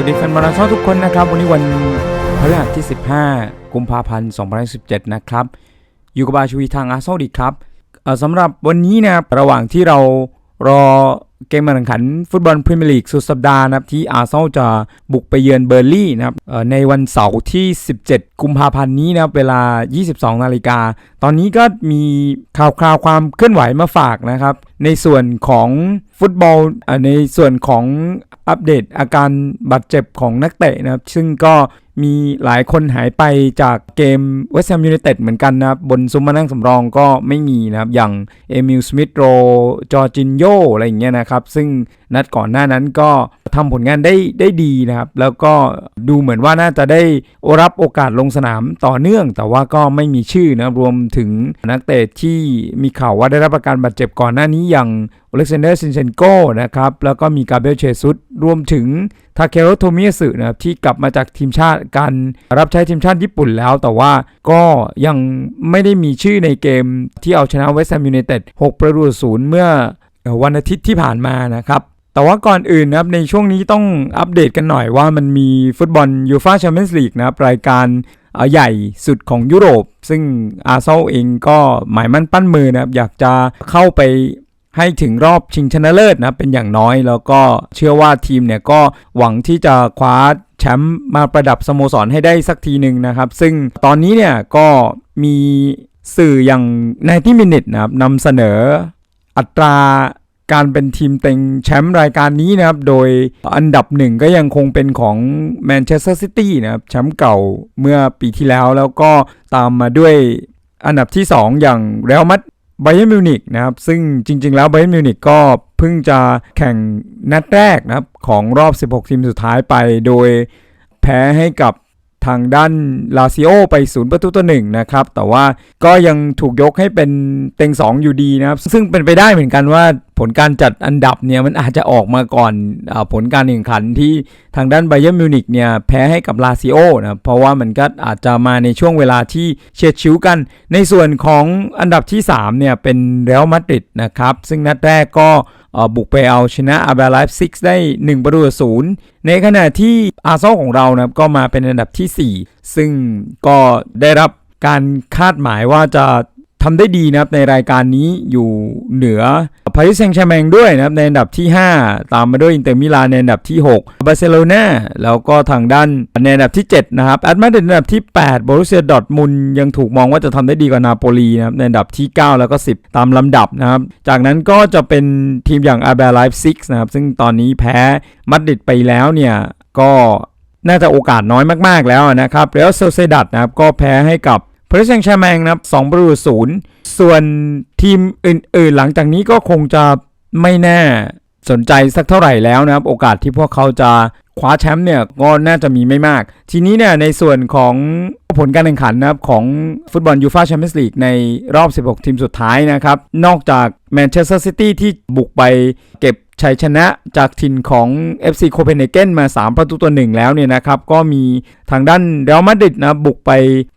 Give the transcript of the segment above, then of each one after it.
วัสดีแฟนบอลชองทุกคนนะครับ วันนี้วันพฤหัสที่ 15 กุมภาพันธ์ 2017 นะครับ อยู่กับบาชวีทางอาร์เซนอลดีครับสำหรับวันนี้นะครับระหว่างที่เรา รอเกมการแข่งขันฟุตบอลพรีเมียร์ลีกสุดสัปดาห์นะครับที่อาร์เซนอลจะบุกไปเยือนเบอร์ลี่นะครับในวันเสาร์ที่ 17 กุมภาพันธ์นี้นะครับเวลา 22 นาฬิกา ตอนนี้ก็มีข่าวคราวความเคลื่อนไหวมาฝากนะครับ ในส่วนของฟุตบอลในส่วนของอัปเดตอาการบาดเจ็บของนักเตะนะครับ ซึ่งก็ มีหลายคนหายไปจากเกม West Ham United เหมือนกันนะครับ บนซุ้มมานั่งสำรองก็ไม่มีนะครับ อย่างเอมิลสมิธโรจอร์จินโยอะไรอย่างเงี้ยนะครับ ซึ่ง นัดก่อนหน้านั้นก็ทำผลงานได้ได้ดีนะครับ แล้วก็ดูเหมือนว่าน่าจะได้รับโอกาสลงสนามต่อเนื่อง แต่ว่าก็ไม่มีชื่อนะรรวมถึงนักเตะที่มีข่าวว่าได้รับอาการบาดเจ็บก่อนหน้านี้อย่างอเล็กซานเดอร์ซินเชนโกนะครับ แล้วก็มีกาเบรียลเชซุสรวมถึงทาเคโรโทมิยสึนะครับที่กลับมาจากทีมชาติการรับใช้ทีมชาติญี่ปุ่นแล้ว แต่ว่าก็ยังไม่ได้มีชื่อในเกมที่เอาชนะเวสต์แฮมยูไนเต็ด6ประตูศูนย์เมื่อวันอาทิตย์ที่ผ่านมานะครับ แต่ว่าก่อนอื่นนะครับในช่วงนี้ต้องอัปเดตกันหน่อยว่ามันมีฟุตบอลยูฟาแชมเปี้ยนส์ลีกนะครับรายการใหญ่สุดของยุโรป ซึ่งอาร์เซนอลเองก็หมายมั่นปั้นมือนะครับอยากจะเข้าไปให้ถึงรอบชิงชนะเลิศนะเป็นอย่างน้อย แล้วก็เชื่อว่าทีมเนี่ยก็หวังที่จะคว้าแชมป์มาประดับสโมสรให้ได้สักทีหนึ่งนะครับ ซึ่งตอนนี้เนี่ยก็มีสื่ออย่างในที่มินิทนะครับนำเสนออัตรา การเป็นทีมเต็งแชมป์รายการนี้นะครับ โดยอันดับหนึ่งก็ยังคงเป็นของแมนเชสเตอร์ซิตี้นะครับ แชมป์เก่าเมื่อปีที่แล้ว แล้วก็ตามมาด้วยอันดับที่ 2 อย่างเรอัลมาดไบเ r นมิวนิกนะครับ ซึ่งจริง ๆ แล้วไบเ r นมิวนิกก็เพิ่งจะแข่งนัดแรกนะครับ ของรอบ 16 ทีมสุดท้ายไป โดยแพ้ให้กับ ทางด้านลาซิโอไปศูนย์ประตูต่อหนึ่งนะครับ แต่ว่าก็ยังถูกยกให้เป็นเต็ง 2 อยู่ดีนะครับ ซึ่งเป็นไปได้เหมือนกันว่าผลการจัดอันดับเนี่ยมันอาจจะออกมาก่อนอผลการแข่งขันที่ทางด้านไบเ r นมิวนิกเนี่ยแพ้ให้กับลาซิโอนะเพราะว่ามันก็อาจจะมาในช่วงเวลาที่เฉียดชิวกัน ในส่วนของอันดับที่3เนี่ยเป็นเรอัลมาดริดนะครับ ซึ่งนัดแรกก็ บุกไปเอาชนะอาเบลไลฟ์ซิกได้ 1 ประตูต่อศูนย์ในขณะที่อาร์เซนอลของเรานะครับก็มาเป็นอันดับทีสี่4 ซึ่งก็ได้รับการคาดหมายว่าจะทำได้ดีนะครับในรายการนี้อยู่เหนือ พาริสแซงต์แชร์แมงด้วยนะครับในอันดับที่ 5 ตามมาด้วยอินเตอร์มิลานในอันดับที่ 6 บาร์เซโลนาแล้วก็ทางด้านในอันดับที่ 7 นะครับแอตมาดริดในอันดับที่ 8บรูเซียดอร์ทมุนยังถูกมองว่าจะทำได้ดีกว่านาโปลีนะครับในอันดับที่ 9 แล้วก็ 10 ตามลำดับนะครับ จากนั้นก็จะเป็นทีมอย่างอาร์เบลไลฟ์ซิกนะครับซึ่งตอนนี้แพ้มาดริดไปแล้วเนี่ยก็น่าจะโอกาสน้อยมาก ๆ แล้วนะครับแล้วเซลเซดัตนะครับก็แพ้ให้กับ พาริสแซงต์แชร์แมงนะครับ2ประตูศูนย์ส่วนทีมอื่น ๆ หลังจากนี้ก็คงจะไม่แน่สนใจสักเท่าไหร่แล้วนะครับ โอกาสที่พวกเขาจะ คว้าแชมป์เนี่ยก็น่าจะมีไม่มาก ทีนี้เนี่ยในส่วนของผลการแข่งขันนะครับของฟุตบอลยูฟาแชมเปี้ยนส์ลีกในรอบ 16 ทีมสุดท้ายนะครับ นอกจากแมนเชสเตอร์ซิตี้ที่บุกไปเก็บชัยชนะจากถิ่นของ FC โคเปนเฮเกนมา 3 ประตูต่อหนึ่งแล้วเนี่ยนะครับ ก็มีทางด้านเรอัลมาดริดนะบุกไป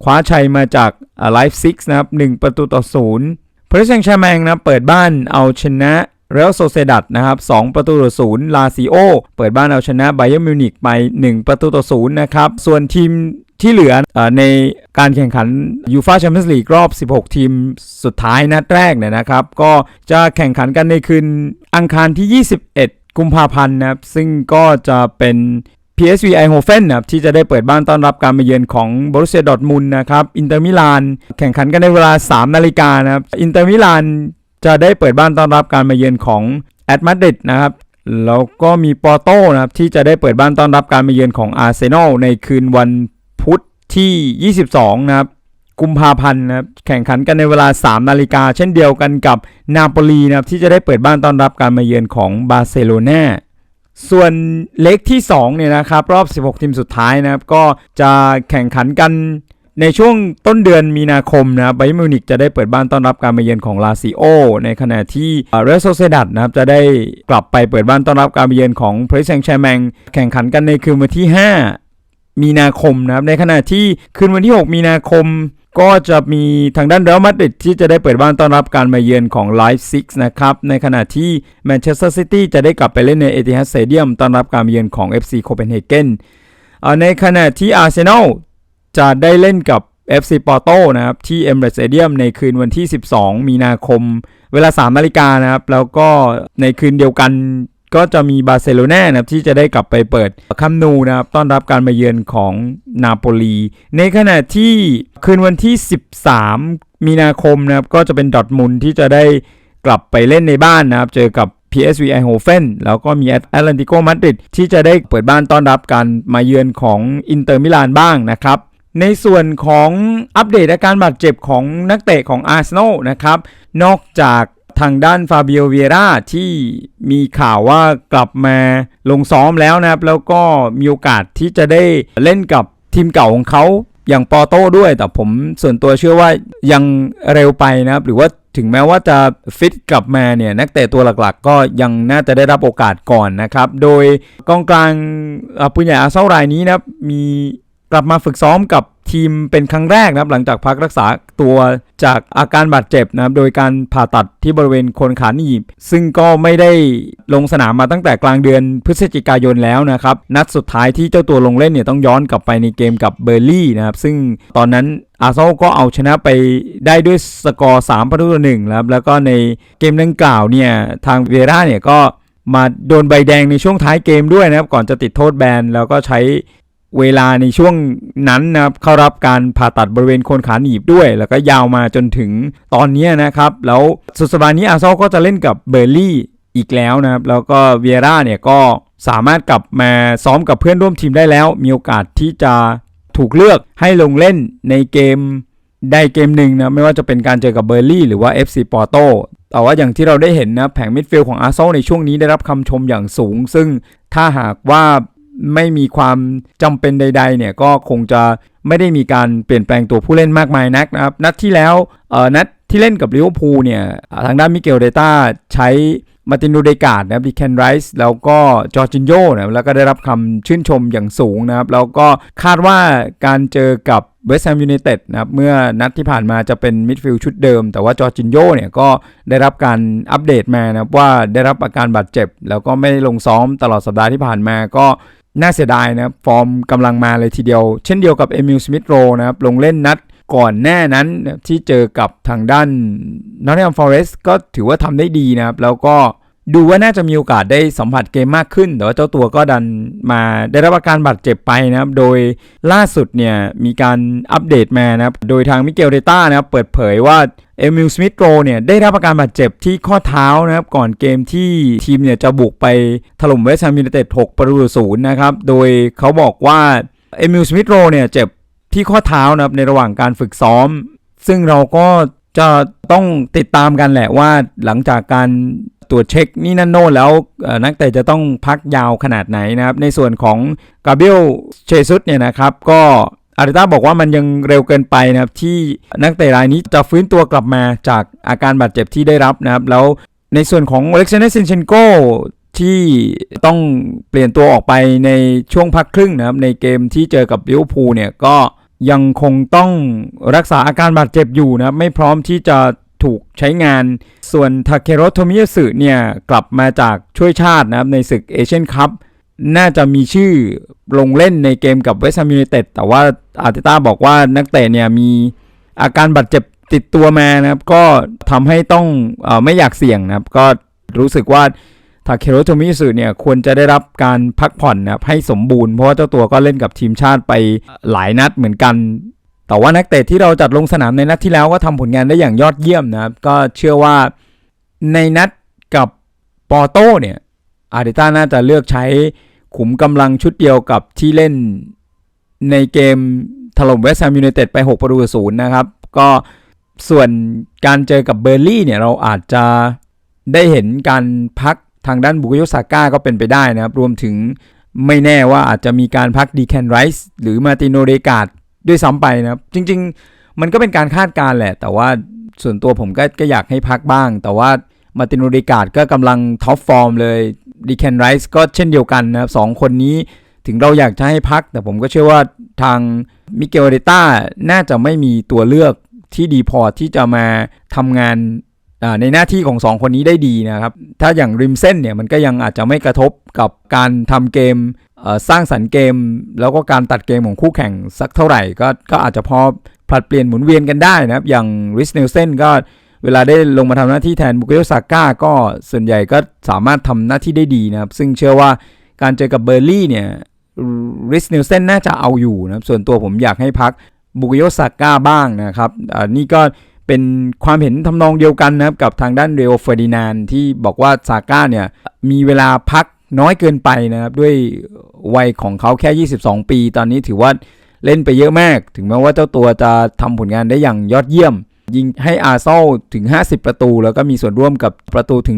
คว้าชัยมาจากไลฟ์ซิกนะครับ 1 ประตูต่อศูนย์พริสแซงต์แชร์แมงนะเปิดบ้านเอาชนะ เรอัลโซเซดัตนะครับ2ประตูต่อศูนย์ลาซิโอเปิดบ้านเอาชนะไบเ r นมิวนิกไป 1 ประตูต่อศูนย์นะครับ ส่วนทีมที่เหลือในการแข่งขันยูฟาแชมเปี้ยนส์ลีกรอบ 16 ทีมสุดท้ายนัดแรกเนี่ยนะครับ ก็จะแข่งขันกันในคืนอังคารที่ 21 กุมภาพันธ์นะครับ ซึ่งก็จะเป็น PSV Eindhoven นะครับที่จะได้เปิดบ้านต้อนรับการมาเยือนของบรูเซียดอร์ทมุนนะครับอินเตอร์มิลานแข่งขันกันในเวลา 3 นาฬิกานะครับอินเตอร์มิลาน จะได้เปิดบ้านต้อนรับการมาเยือนของแอตมาดริดนะครับแล้วก็มีปอโตนะครับที่จะได้เปิดบ้านต้อนรับการมาเยือนของอาร์เซนอลในคืนวันพุธที่ 22 นะครับกุมภาพันธ์นะครับแข่งขันกันในเวลา 3 นาฬิกาเช่นเดียวกันกับนาโปลีนะครับที่จะได้เปิดบ้านต้อนรับการมาเยือนของบาร์เซโลนาส่วนเล็กที่2เนี่ยนะครับรอบ 16 ทีมสุดท้ายนะครับก็จะแข่งขันกัน ในช่วงต้นเดือนมีนาคมนะครับไบมิวนิกจะได้เปิดบ้านต้อนรับการมาเยือนของลาซิโอ ในขณะที่เรโซเซดัตนะครับจะได้กลับไปเปิดบ้านต้อนรับการมาเยือนของเพรีเซงแชแมงแข่งขันกันในคืนวันที่ 5 มีนาคมนะครับในขณะที่คืนวันที่ 6 มีนาคม ก็จะมีทางด้านเรอัลมาดริดที่จะได้เปิดบ้านต้อนรับการมาเยือนของไลฟ์ซิกนะครับในขณะที่แมนเชสเตอร์ซิตี้จะได้กลับไปเล่นในเอติฮัดสเตเดียมต้อนรับการมาเยือนของ FC โคเปนเฮเกนในขณะที่อาร์เซนอล จะได้เล่นกับ FC ปอร์โตนะครับ ที่เอมเรสเ t เดียมในคืนวันที่ 12 มีนาคม เวลา 3 นาฬิกานะครับ แล้วก็ในคืนเดียวกันก็จะมีบาร์เซโลนานะครับที่จะได้กลับไปเปิดคัมนูนะครับ ต้อนรับการมาเยือนของนาโปลี ในขณะที่คืนวันที่ 13 มีนาคมนะครับ ก็จะเป็นดอทมุนที่จะได้กลับไปเล่นในบ้านนะครับ เจอกับ PSV Eindhoven แล้วก็มีแอตแลนติโกมาดริดที่จะได้เปิดบ้านต้อนรับการมาเยือนของอินเตอร์มิลานบ้างนะครับ ในส่วนของอัปเดตอาการบาดเจ็บของนักเตะของอาร์เซนอลนะครับ นอกจากทางด้านฟาเบิโอเวียร่าที่มีข่าวว่ากลับมาลงซ้อมแล้วนะครับ แล้วก็มีโอกาสที่จะได้เล่นกับทีมเก่าของเขาอย่างปอโต้ด้วย แต่ผมส่วนตัวเชื่อว่ายังเร็วไปนะครับ หรือว่าถึงแม้ว่าจะฟิตกลับมาเนี่ยนักเตะตัวหลักๆ ก็ยังน่าจะได้รับโอกาสก่อนนะครับ โดยกองกลางปืนใหญ่อาเซารายนี้นะครับมี กลับมาฝึกซ้อมกับทีมเป็นครั้งแรกนะครับ หลังจากพักรักษาตัวจากอาการบาดเจ็บนะครับ โดยการผ่าตัดที่บริเวณโคนขาหนีบ ซึ่งก็ไม่ได้ลงสนามมาตั้งแต่กลางเดือนพฤศจิกายนแล้วนะครับ นัดสุดท้ายที่เจ้าตัวลงเล่นเนี่ยต้องย้อนกลับไปในเกมกับเบอร์ลี่นะครับ ซึ่งตอนนั้นอาร์เซนอลก็เอาชนะไปได้ด้วยสกอร์3ประตูต่อหนึ่งครับแล้วก็ในเกมดังกล่าวเนี่ยทางเวร่าเนี่ยก็มาโดนใบแดงในช่วงท้ายเกมด้วยนะครับ ก่อนจะติดโทษแบนแล้วก็ใช้ เวลาในช่วงนั้นนะครับเข้ารับการผ่าตัดบริเวณโคนขาหนีบด้วย แล้วก็ยาวมาจนถึงตอนนี้นะครับ แล้วสุดสัปดาห์นี้อาร์เซนอลก็จะเล่นกับเบอร์ลี่อีกแล้วนะครับ แล้วก็เวียร่าเนี่ยก็สามารถกลับมาซ้อมกับเพื่อนร่วมทีมได้แล้ว มีโอกาสที่จะถูกเลือกให้ลงเล่นในเกมได้เกมหนึ่งนะไม่ว่าจะเป็นการเจอกับเบอร์ลี่หรือว่า FC ปอร์โตแต่ว่าอย่างที่เราได้เห็นนะแผงมิดฟิลด์ของอาร์เซนอลในช่วงนี้ได้รับคำชมอย่างสูง ซึ่งถ้าหากว่า ไม่มีความจำเป็นใด ๆ เนี่ยก็คงจะไม่ได้มีการเปลี่ยนแปลงตัวผู้เล่นมากมายนักนะครับ นัดที่แล้วเอ่อนัดที่เล่นกับลิเวอร์พูลเนี่ยทางด้านมิเกลเดต้าใช้มาตินโดเดกาดนะครับดิแคนไรส์แล้วก็จอร์จินโยนะแล้วก็ได้รับคำชื่นชมอย่างสูงนะครับ แล้วก็คาดว่าการเจอกับเวสต์แฮมยูไนเต็ดนะครับ เมื่อนัดที่ผ่านมาจะเป็นมิดฟิลด์ชุดเดิม แต่ว่าจอร์จินโยเนี่ยก็ได้รับการอัปเดตมานะครับว่าได้รับอาการบาดเจ็บ แล้วก็ไม่ได้ลงซ้อมตลอดสัปดาห์ที่ผ่านมาก็ น่าเสียดายนะครับฟอร์มกำลังมาเลยทีเดียว เช่นเดียวกับเอมิลสมิธโรนะครับลงเล่นนัดก่อนแน่นั้นที่เจอกับทางด้านนอตติงแฮมฟอเรสต์ก็ถือว่าทำได้ดีนะครับ แล้วก็ดูว่าน่าจะมีโอกาสได้สัมผัสเกมมากขึ้น แต่ว่าเจ้าตัวก็ดันมาได้รับอาการบาดเจ็บไปนะครับ โดยล่าสุดเนี่ยมีการอัปเดตมานะครับ โดยทางมิเกลเดต้านะครับเปิดเผยว่า เอมิลสมิธโรเนี่ยได้รับอาการบาดเจ็บที่ข้อเท้านะครับก่อนเกมที่ทีมเนี่ยจะบุกไปถล่มเวสต์แฮมยูไนเต็ด6ประตูศูนย์นะครับโดยเขาบอกว่าเอมิลสมิธโรเนี่ยเจ็บที่ข้อเท้านะครับในระหว่างการฝึกซ้อม ซึ่งเราก็จะต้องติดตามกันแหละว่าหลังจากการตรวจเช็คนี่นั่นโน่แล้วนักเตะจะต้องพักยาวขนาดไหนนะครับ ในส่วนของกาเบรียลเชซุสเนี่ยนะครับก็ อาริต้าบอกว่ามันยังเร็วเกินไปนะครับที่นักเตะรายนี้จะฟื้นตัวกลับมาจากอาการบาดเจ็บที่ได้รับนะครับ แล้วในส่วนของอเล็กซานเดอร์ซินเชนโกที่ต้องเปลี่ยนตัวออกไปในช่วงพักครึ่งนะครับในเกมที่เจอกับลิเวอร์พูลเนี่ยก็ยังคงต้องรักษาอาการบาดเจ็บอยู่นะครับ ไม่พร้อมที่จะถูกใช้งาน ส่วนทาเคโรโทมิยสึเนี่ยกลับมาจากช่วยชาตินะครับในศึกเอเชียนคัพ น่าจะมีชื่อลงเล่นในเกมกับเวสต์แฮมยูไนเต็ดแต่ว่าอาร์เตต้าบอกว่านักเตะเนี่ยมีอาการบาดเจ็บติดตัวมานะครับ ก็ทำให้ต้องอไม่อยากเสี่ยงนะครับ ก็รู้สึกว่าทาเคโรโทมิสึเนี่ยควรจะได้รับการพักผ่อนนะครับให้สมบูรณ์เพราะว่าเจ้าตัวก็เล่นกับทีมชาติไปหลายนัดเหมือนกัน แต่ว่านักเตะที่เราจัดลงสนามในนัดที่แล้วก็ทำผลงานได้อย่างยอดเยี่ยมนะครับ ก็เชื่อว่าในนัดกับปอโต้เนี่ยอาร์เตต้าน่าจะเลือกใช้ ขุมกำลังชุดเดียวกับที่เล่นในเกมถล่มเวสต์แฮมยูไนเต็ดไป 6 ประตูศูนย์นะครับ ก็ส่วนการเจอกับเบอร์ลี่เนี่ยเราอาจจะได้เห็นการพักทางด้านบุกโยซาก้าก็เป็นไปได้นะครับ รวมถึงไม่แน่ว่าอาจจะมีการพักดีแคนไรส์หรือมาติโนเดกาดด้วยซ้ำไปนะครับ จริง ๆ มันก็เป็นการคาดการแหละ แต่ว่าส่วนตัวผมก็ก็อยากให้พักบ้าง แต่ว่ามาติโนเดกาดก็กำลังท็อปฟอร์มเลย ดีแคนไรส์ก็เช่นเดียวกันนะครับสองคนนี้ถึงเราอยากจะให้พัก แต่ผมก็เชื่อว่าทางมิเกลเดต้าน่าจะไม่มีตัวเลือกที่ดีพอที่จะมาทำงานในหน้าที่ของสองคนนี้ได้ดีนะครับ ถ้าอย่างริมเส้นเนี่ยมันก็ยังอาจจะไม่กระทบกับการทำเกมสร้างสรรค์เกม แล้วก็การตัดเกมของคู่แข่งสักเท่าไหร่ ก็ก็อาจจะพอผลัดเปลี่ยนหมุนเวียนกันได้นะครับ อย่างริสเนลเซนก็ เวลาได้ลงมาทำหน้าที่แทนบุกโยซาก้าก็ส่วนใหญ่ก็สามารถทำหน้าที่ได้ดีนะครับ ซึ่งเชื่อว่าการเจอกับเบอร์ลี่เนี่ยริสเนลเซนน่าจะเอาอยู่นะครับ ส่วนตัวผมอยากให้พักบุกโยซาก้าบ้างนะครับอ่านี่ก็เป็นความเห็นทำนองเดียวกันนะครับ กับทางด้านเรโอเฟอร์ดินานที่บอกว่าซาก้าเนี่ยมีเวลาพักน้อยเกินไปนะครับ ด้วยวัยของเขาแค่ 22 ปี ตอนนี้ถือว่าเล่นไปเยอะมาก ถึงแม้ว่าเจ้าตัวจะทำผลงานได้อย่างยอดเยี่ยม ยิงให้อาร์เซนอลถึง 50 ประตู แล้วก็มีส่วนร่วมกับประตูถึง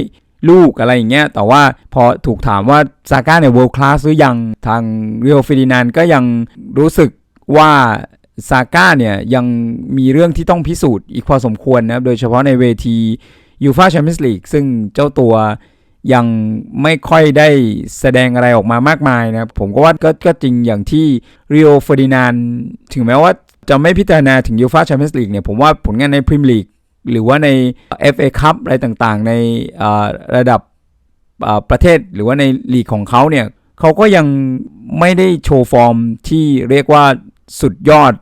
100 ลูกอะไรอย่างเงี้ย แต่ว่าพอถูกถามว่าซาก้าเนี่ยเวิลด์คลาสหรือยังทางเรียลฟิดินานก็ยังรู้สึกว่าซาก้าเนี่ยยังมีเรื่องที่ต้องพิสูจน์อีกพอสมควรนะครับ โดยเฉพาะในเวทียูฟาแชมเปี้ยนส์ลีกซึ่งเจ้าตัวยังไม่ค่อยได้แสดงอะไรออกมามากมายนะครับ ผมก็ว่าก็จริงอย่างที่เรียลฟิดินานถึงแม้ว่า จะไม่พิจารณาถึงยูฟาแชมเปี้ยนส์ลีกเนี่ยผมว่าผลงานในพรีเมียร์ลีกหรือว่าใน FA คัพอะไรต่างๆ ในระดับประเทศหรือว่าในลีกของเขาเนี่ยเขาก็ยังไม่ได้โชว์ฟอร์มที่เรียกว่าสุดยอด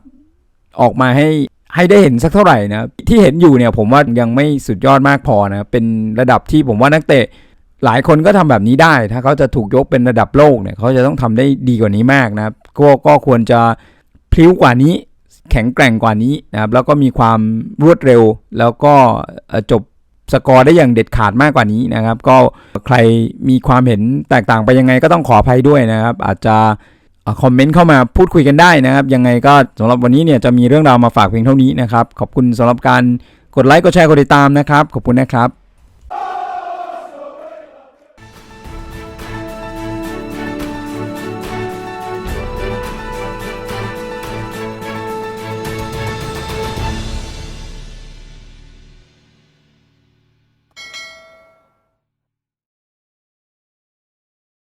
ออกมาให้ให้ได้เห็นสักเท่าไหร่นะที่เห็นอยู่เนี่ยผมว่ายังไม่สุดยอดมากพอนะเป็นระดับที่ผมว่านักเตะหลายคนก็ทำแบบนี้ได้ ถ้าเขาจะถูกยกเป็นระดับโลกเนี่ยเขาจะต้องทำได้ดีกว่านี้มากนะก็ก็ควรจะพลิ้วกว่านี้ แข็งแกร่งกว่านี้นะครับแล้วก็มีความรวดเร็ว แล้วก็จบสกอร์ได้อย่างเด็ดขาดมากกว่านี้นะครับ ก็ใครมีความเห็นแตกต่างไปยังไงก็ต้องขออภัยด้วยนะครับ อาจจะคอมเมนต์เข้ามาพูดคุยกันได้นะครับ ยังไงก็สำหรับวันนี้เนี่ยจะมีเรื่องราวมาฝากเพียงเท่านี้นะครับ ขอบคุณสำหรับการกดไลค์กดแชร์กดติดตามนะครับ ขอบคุณนะครับ